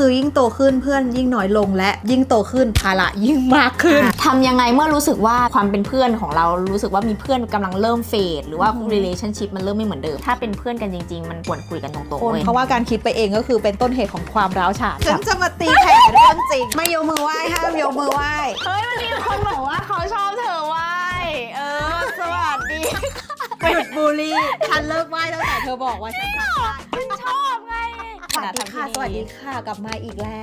คือยิ่งโตขึ้นเพื่อนยิ่งน้อยลงและยิ่งโตขึ้นภาระยิ่งมากขึ้นอะทำยังไงเมื่อรู้สึกว่าความเป็นเพื่อนของเรารู้สึกว่ามีเพื่อนกำลังเริ่มเฟดหรือว่าอืม relationship มันเริ่มไม่เหมือนเดิม ถ้าเป็นเพื่อนกันจริง ๆ มันควรคุยกันตรงๆคนเว้ยเพราะว่าการคิดไปเองก็คือเป็นต้นเหตุของความร้าวฉานฉันจะมาตีแผ่เรื่องจริง ไม่ยกมือไหว้ห้ามยกมือไหว้เฮ้ยมันมีคนบอกว่าเขาชอบเธอไหวเออ สวัสดีหยุดบูลลี่ฉันเลิกไหว้ตั้งแต่เธอบอกว่าฉันทำได้ชอบไง สวัสดีค่ะ สวัสดีค่ะ กลับมาอีกแล้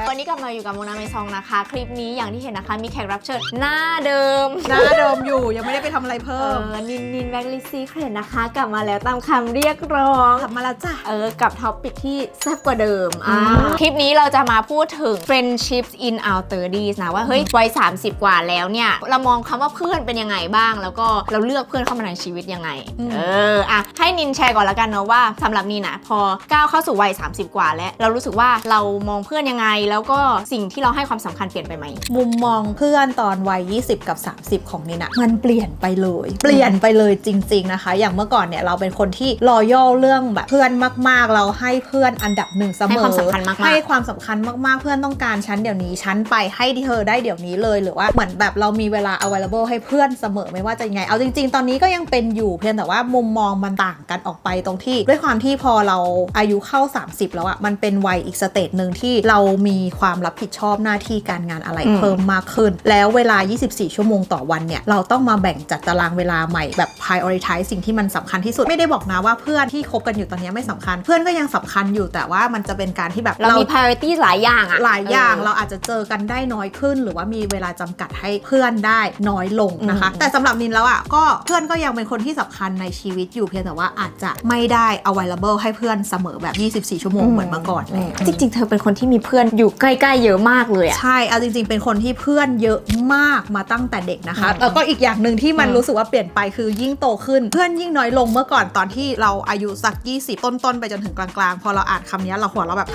ว วันนี้กลับมาอยู่กับโมนาเมซองนะคะ คลิปนี้อย่างที่เห็นนะคะ มีแขกรับเชิญหน้าเดิม หน้าเดิมอยู่ยังไม่ได้ไปทำอะไรเอเพิ่มอนินนินแบงลิซีเครนนะคะ กลับมาแล้วตามคำเรียกร้องกลับมาแล้วจ้ะ เออ กับท็อปปิกที่แซ่บกว่าเดิม อ่าอืมคลิปนี้เราจะมาพูดถึง friendships in our 30s นะว่าเฮ้ย วัย 30 กว่าแล้วเนี่ย เรามองคำว่าเพื่อนเป็นยังไงบ้าง แล้วก็เราเลือกเพื่อนเข้ามาในชีวิตยังไง เออ อะ ให้นินแชร์ก่อนแล้วกันเนาะว่าสำหรับนินนะพอก้าวเข้าสู่วัย30 กว่าแล้ว เรารู้สึกว่าเรามองเพื่อนยังไง แล้วก็สิ่งที่เราให้ความสำคัญเปลี่ยนไปไหม มุมมองเพื่อนตอนวัย 20 กับ 30 ของนินะมันเปลี่ยนไปเลย เปลี่ยนไปเลยจริง ๆนะคะ อย่างเมื่อก่อนเนี่ยเราเป็นคนที่รอย่อเรื่องแบบเพื่อนมาก ๆ เราให้เพื่อนอันดับหนึ่งเสมอให้ความสำคัญมากๆให้ความสำคัญมากๆ เพื่อนต้องการฉันเดี๋ยวนี้ฉันไปให้เธอได้เดี๋ยวนี้เลยหรือว่าเหมือนแบบเรามีเวลา available ให้เพื่อนเสมอไม่ว่าจะยังไงเอาจริง ๆ ตอนนี้ก็ยังเป็นอยู่เพียงแต่ว่ามุมมองมันต่างกันออกไปตรงที่ ด้วยความที่พอเราอายุเข้า 30แล้วอะมันเป็นวัยอีกสเตจหนึ่งที่เรามีความรับผิดชอบหน้าที่การงานอะไรอืมเพิ่มมากขึ้น แล้วเวลา 24 ชั่วโมงต่อวันเนี่ยเราต้องมาแบ่งจัดตารางเวลาใหม่แบบ prioritize สิ่งที่มันสำคัญที่สุดไม่ได้บอกนะว่าเพื่อนที่คบกันอยู่ตอนนี้ไม่สำคัญ เพื่อนก็ยังสำคัญอยู่แต่ว่ามันจะเป็นการที่แบบเรามี priority หลายอย่างอะหลายอย่างเออเราอาจจะเจอกันได้น้อยขึ้น หรือว่ามีเวลาจำกัดให้เพื่อนได้น้อยลงนะคะอืมแต่สำหรับนินแล้วอะก็เพื่อนก็ยังเป็นคนที่สำคัญในชีวิตอยู่เพียงแต่ว่าอาจจะไม่ได้ available ให้เพื่อนเสมอแบบ 24 ชั่วโมงเหมือนเมื่อก่อนแล้วจริง ๆ เธอเป็นคนที่มีเพื่อนอยู่ใกล้ๆเยอะมากเลยอะ ใช่เอาจริง ๆ เป็นคนที่เพื่อนเยอะมากมาตั้งแต่เด็กนะคะอืมแล้วก็อีกอย่างหนึ่งที่มันอืมรู้สึกว่าเปลี่ยนไปคือยิ่งโตขึ้น เพื่อนยิ่งน้อยลงเมื่อก่อนตอนที่เราอายุสัก20ต้นๆไปจนถึงกลางๆ พอเราอ่านคำนี้เราหัวเราะแบบ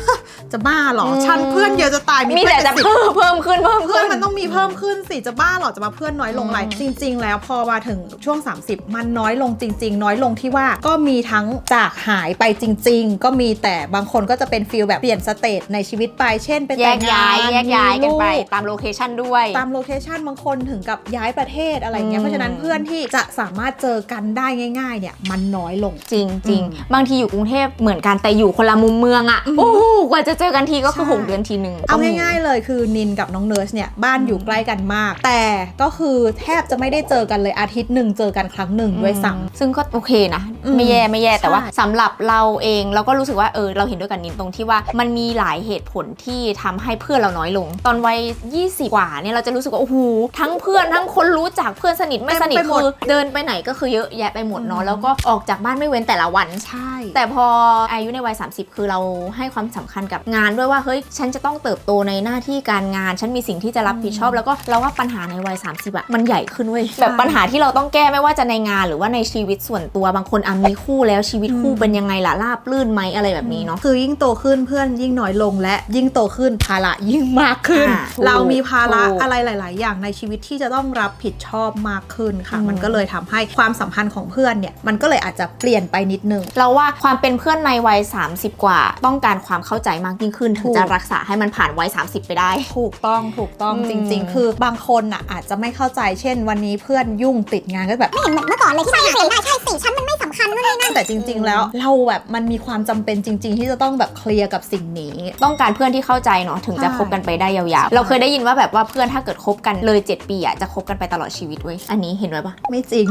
จะบ้าเหรอ ฉันเพื่อนเยอะจะตาย มีเพื่แต่อนจะเป็นสิบ เพิ่มเพิ่มขึ้นเพิ่มเพื่ขึ้อนน มันต้องมีเพิ่มขึ้นสิ จะบ้าเหรอ จะมาเพื่อนน้อยลงไรอืมจริง ๆ แล้วพอมาถึงช่วง 30 มันน้อยลงจริง ๆ น้อยลงที่ว่าก็มีทั้งจากหายไปจริง ๆ ก็มีแต่บางคนก็จะเป็นฟิลแบบเปลี่ยนสเตจในชีวิตไป เช่น เป็นแยแต่กงงย้ายนแยกย้ายมีกันไปลูตามโลเคชันด้วย ตามโลเคชันบางคนถึงกับย้ายประเทศอะไรเงี้ยอืมเพราะฉะนั้นเพื่อนที่จะสามารถเจอกันได้ง่าย ๆ เนี่ยมันน้อยลง จริงจริงอืมบางทีอยู่กรุงเทพเหมือนกันแต่อยู่คนละมุมเมืองอะอืมโอ้โหกว่าจะเจอกันทีก็คือใช่6เดือนทีหนึ่งเอาง่ายๆเลยคือนินกับน้องเนิร์สเนี่ยบ้านอยู่ใกล้กันมาก แต่ก็คือแทบจะไม่ได้เจอกันเลยอาทิตย์หนึ่งเจอกันครั้งหนึ่งด้วยซ้ำ ซึ่งก็โอเคนะอืม ไม่แย่ไม่แย่แต่ว่าใช่สำหรับเราเองเราก็รู้สึกว่าเออเราเห็นด้วยกันนินตรงที่ว่ามันมีหลายเหตุผลที่ทำให้เพื่อนเราน้อยลง ตอนวัย 20 กว่าเนี่ยเราจะรู้สึกว่าโอ้โหทั้งเพื่อนทั้งคนรู้จักเพื่อนสนิทไม่สนิทเต็มไปหมดคือเดินไปไหนก็คือเยอะแยะไปหมดเนาะแล้วก็ออกจากบ้านไม่เว้นแต่ละวันใช่ แต่พออายุในวัย 30 คือเราให้ความสำคัญกับงานด้วยว่าเฮ้ยฉันจะต้องเติบโตในหน้าที่การงาน ฉันมีสิ่งที่จะรับผิดชอบ แล้วก็เราว่าปัญหาในวัย 30อะมันใหญ่ขึ้นเว้ยแบบปัญหาที่เราต้องแก้ไม่ว่าจะในงานหรือว่าในชีวิตส่วนตัวบางคนอะมีคู่แล้วชีวิตคู่อืมเป็นยังไงล่ะราบลื่นไหมอะไรแบบนี้เนาะคือยิ่งโตขึ้นเพื่อนยิ่งน้อยลงและยิ่งโตขึ้นภาระยิ่งมากขึ้นอ่าถูกเรามีภาระถูกอะไรหลาย ๆ อย่างในชีวิตที่จะต้องรับผิดชอบมากขึ้นค่ะอืมมันก็เลยทำให้ความสัมพันธ์ของเพื่อนเนี่ยมันก็เลยอาจจะเปลี่ยนไปนิดนึงเราว่าความเป็นเพื่อนในวัย 30 กว่า ต้องการความเข้าใจมากยิ่งขึ้นถึถูงกจะรักษาให้มันผ่านวัย 30 ไปได้ ถูกต้องถูกต้องอืมจริง ๆ คือบางคนอะอาจจะไม่เข้าใจเช่น วันนี้เพื่อนยุ่งติดงานก็แบบไม่เห็นเหมือนเมื่อก่อนเลยที่ฉันเคลียร์ได้ใช่สิฉันมันไม่สำคัญนู่นนี่นั่นแต่จริง ๆ แล้ว เราแบบมันมีความจำเป็นจริง ๆ ที่จะต้องแบบเคลียร์กับสิ่งนี้ ต้องการเพื่อนที่เข้าใจเนาะถึงจะใช่คบกันไปได้ยาวๆเราเคยได้ยินว่าแบบว่าเพื่อนถ้าเกิดคบกันเลย 7 ปีอะจะคบกันไปตลอดชีวิตเว้ยอันนี้เห็นไว้ปะไม่จริง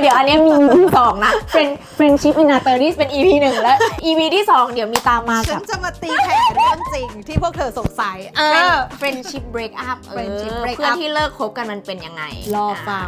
เดี๋ยวอันนี้มี EP สองนะเป็น friendship in a 30เป็น EP หนึ่งแล้ว EP ที่2เดี๋ยวมีตามมาฉักับ นจะมาตีแผ่เรื่องจริงที่พวกเธอสงสัย เอเป็นอ friendship break up เออ friendship break up เพื่อนที่เลิกคบกันมันเป็นยังไงรอฟัง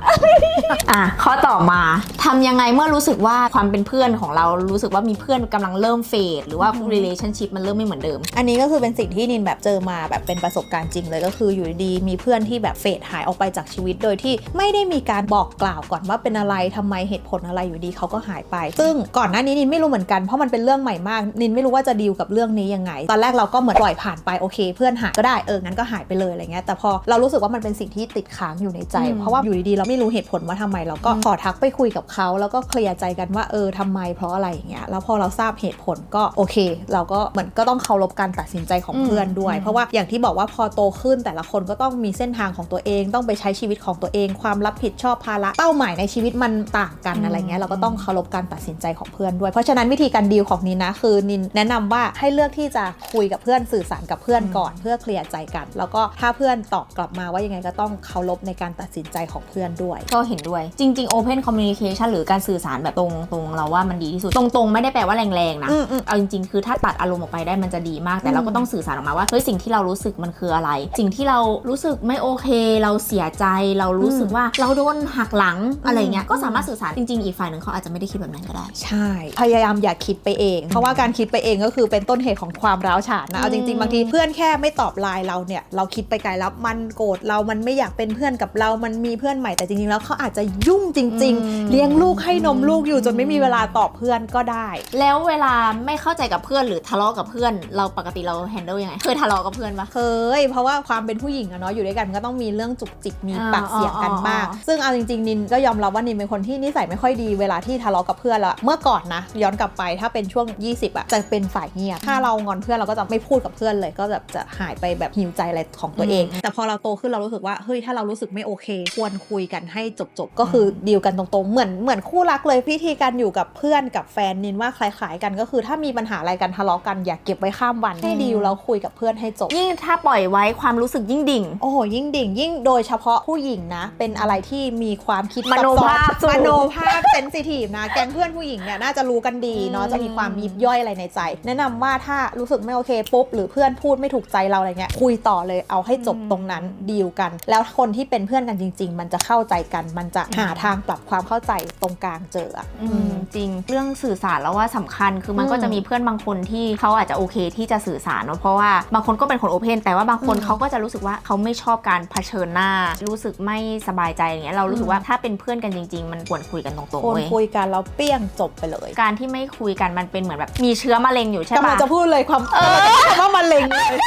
อะข้อต่อมาทำยังไงเมื่อรู้สึกว่าความเป็นเพื่อนของเรารู้สึกว่ามีเพื่อนกำลังเริ่มเฟดหรือว่า relationship มันเริ่มไม่เหมือนเดิม อันนี้ก็คือเป็นสิ่งที่นินแบบเจอมาแบบเป็นประสบการณ์จริงเลยก็คืออยู่ดีๆมีเพื่อนที่แบบเฟดหายออกไปจากชีวิตโดยที่ไม่ได้มีการบอกกล่าวก่อนว่าว่าเป็นอะไรทำไมเหตุผลอะไรอยู่ดีเขาก็หายไป ซึ่งก่อนหน้านี้นินไม่รู้เหมือนกันเพราะมันเป็นเรื่องใหม่มาก นินไม่รู้ว่าจะดีลกับเรื่องนี้ยังไง ตอนแรกเราก็เหมือนปล่อยผ่านไปโอเค เพื่อนหายก็ได้เอองั้นก็หายไปเลยอะไรเงี้ยแต่พอเรารู้สึกว่ามันเป็นสิ่งที่ติดค้างอยู่ในใจอืมเพราะว่าอยู่ดีๆเราไม่รู้เหตุผลว่าทำไมเราก็ขอทักไปคุยกับเขาแล้วก็เคลียร์ใจกันว่าเออทำไมเพราะอะไรอย่างเงี้ยแล้วพอเราทราบเหตุผลก็โอเค เราก็เหมือนก็ต้องเคารพการตัดสินใจของเพื่อนด้วย เพราะว่าอย่างที่บอกว่าพอโตขึ้นแต่ละคนก็ต้องมีเส้นทางของตัวเอง ต้องไปใช้ชีวิตของตัวเอง ความรับผิดชอบภาระเป้าหมายในชีวิตมันต่างกันอืมอะไรเงี้ยเราก็ต้องเคารพการตัดสินใจของเพื่อนด้วย เพราะฉะนั้นวิธีการดีลของนินนะคือนินแนะนำว่าให้เลือกที่จะคุยกับเพื่อนสื่อสารกับเพื่อนก่อน เพื่อเคลียร์ใจกัน แล้วก็ถ้าเพื่อนตอบกลับมาว่ายังไงก็ต้องเคารพในการตัดสินใจของเพื่อนด้วย ก็เห็นด้วยจริงๆ Open Communication หรือการสื่อสารแบบตรงตรงเราว่ามันดีที่สุดตรงๆ ไม่ได้แปลว่าแรงๆนะอืมอืมเอาจริงๆ คือถ้าตัดอารมณ์ออกไปได้มันจะดีมากแต่เราก็ต้องสื่อสารออกมาว่าเฮ้ยสิ่งที่เรารู้สึกมันคืออะไร สิ่งที่เรารู้สึกไม่โอเค เราเสียใจเรารู้สึกว่าเราโดนหักหลังอะไรเงี้ยก็สามารถสื่อสารจริงๆอีกฝ่ายหนึ่งเขาอาจจะไม่ได้คิดแบบนั้นก็ได้ ใช่ พยายามอย่าคิดไปเอง เพราะว่าการคิดไปเองก็คือเป็นต้นเหตุของความร้าวฉานนะเอาจริงๆบางทีเพื่อนแค่ไม่ตอบไลน์เราเนี่ยเราคิดไปไกลแล้วมันโกรธเรามันไม่อยากเป็นเพื่อนกับเรา มันมีเพื่อนใหม่แต่จริงๆแล้วเขาอาจจะยุ่งจริงอืมๆเลี้ยงลูกให้นมลูกอยู่จนไม่มีเวลาตอบเพื่อนก็ได้ แล้วเวลาไม่เข้าใจกับเพื่อนหรือทะเลาะกับเพื่อน เราปกติเราแฮนเดิลยังไงเคยทะเลาะกับเพื่อนปะเคย เพราะว่าความเป็นผู้หญิงอะเนาะอยู่ด้วยกันก็ต้องมีเรื่องจุกจิกมีอ่าปากเสียงกันบ้างอ๋ออ๋อซึ่งเอาจริงๆนินก็ยอมรับว่านินเป็นคนที่นิสัยไม่ค่อยดีเวลาที่ทะเลาะกับเพื่อนละเมื่อก่อนนะ ย้อนกลับไปถ้าเป็นช่วง 20อะจะเป็นฝ่ายเงียบถ้าเรางอนเพื่อนเราก็จะไม่พูดกับเพื่อนเลย ก็แบบจะหายไปแบบหิวใจอะไรของตัวเอง แต่พอเราโตขึ้นเรารู้สึกว่าเฮ้ยถ้าเรารู้สึกไม่โอเค ควรคุยกันให้จบๆก็คือดีลกันตรงๆเหมือนเหมือนคู่รักเลยพิธีการอยู่กับเพื่อนกับแฟนนินว่าคล้ายๆกันก็คือ ถ้ามีปัญหาอะไรกันทะเลาะกันอย่าเก็บไว้ข้ามวันให้ดีลแล้วคุยกับเพื่อนให้จบ ยิ่งถ้าปล่อยไว้ความรู้สึกยิ่งดิ่ง โอ้โหยิ่งดิ่ง ยิ่งโดยเฉพาะผู้หญิงนะ เป็นอะไรที่มีความคิดมโนภาพซับซ้อนสูงมโนภาพเซนซิทีฟนะ แก๊งเพื่อนผู้หญิงเนี่ยน่าจะรู้กันดีเนาะอืมจะมีความยิบย่อยอะไรในใจ แนะนำว่าถ้ารู้สึกไม่โอเคปุ๊บ หรือเพื่อนพูดไม่ถูกใจเราอะไรเงี้ย คุยต่อเลย เอาให้จบตรงนั้นดีลกัน แล้วคนที่เป็นเพื่อนกันจริง ๆ มันจะเข้าใจกัน มันจะหาทางปรับความเข้าใจตรงกลางเจออะอืม จริงเรื่องสื่อสารแล้วว่าสำคัญคือมันอืมก็จะมีเพื่อนบางคนที่เขาอาจจะโอเคที่จะสื่อสารเนอะเพราะว่าบางคนก็เป็นคนโอเพนแต่ว่าบางคนอืมเขาก็จะรู้สึกว่าเขาไม่ชอบการเผชิญหน้า รู้สึกไม่สบายใจอย่างเงี้ยเรารู้สึกว่าถ้าเป็นเพื่อนกันจริง ๆ มันควรคุยกันตรงๆคนเว้ยคุยกันแล้วเปี้ยงจบไปเลยการที่ไม่คุยกันมันเป็นเหมือนแบบมีเชื้อมะเร็งอยู่ใช่กำลัปะ งจะพูดเลยความกำลังจะพูดคำว่ามะเร็งเลยใช่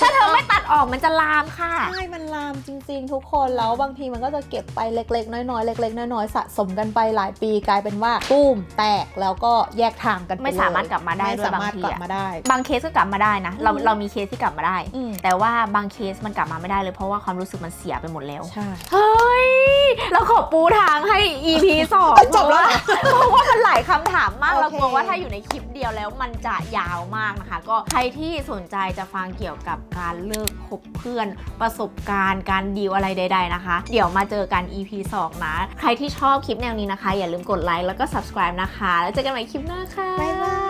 ถ้าเธอไม่ตัดออกมันจะลามค่ะ ใช่ มันลามจริง ๆ ทุกคน แล้วบางทีมันก็จะเก็บไปเล็ก ๆ น้อยๆ เล็ก ๆ น้อยๆ สะสมกันไปหลายปีกลายเป็นว่าตุ้มแตกแล้วก็แยกทางกันปไม่สามารถกลับมาได้ไม่ด้วยสามารถบางทีกลับอะมาได้ บางเคสก็กลับมาได้นะ เราอืม เรามีเคสที่กลับมาได้ อืมแต่ว่าบางเคสมันกลับมาไม่ได้เลยเพราะว่าความรู้สึกมันเสียไปหมดแล้ว ใช่ เฮ้ย เราขอปูทางให้ EP สองจบแล้วเหรอเพราะว่ามันหลายคำถามมาก โอเค เรากลัวว่าถ้าอยู่ในคลิปเดียวแล้วมันจะยาวมากนะคะ ก็ใครที่สนใจจะฟังเกี่ยวกับการเลิกคบเพื่อน ประสบการณ์การดีลอะไรใด ๆนะคะ เดี๋ยวมาเจอกัน EP 2 นะ ใครที่ชอบคลิปแนวนี้นะคะ อย่าลืมกดไลค์แล้วก็ subscribe นะคะ แล้วเจอกันใหม่คลิปหน้าค่ะ บ๊ายบาย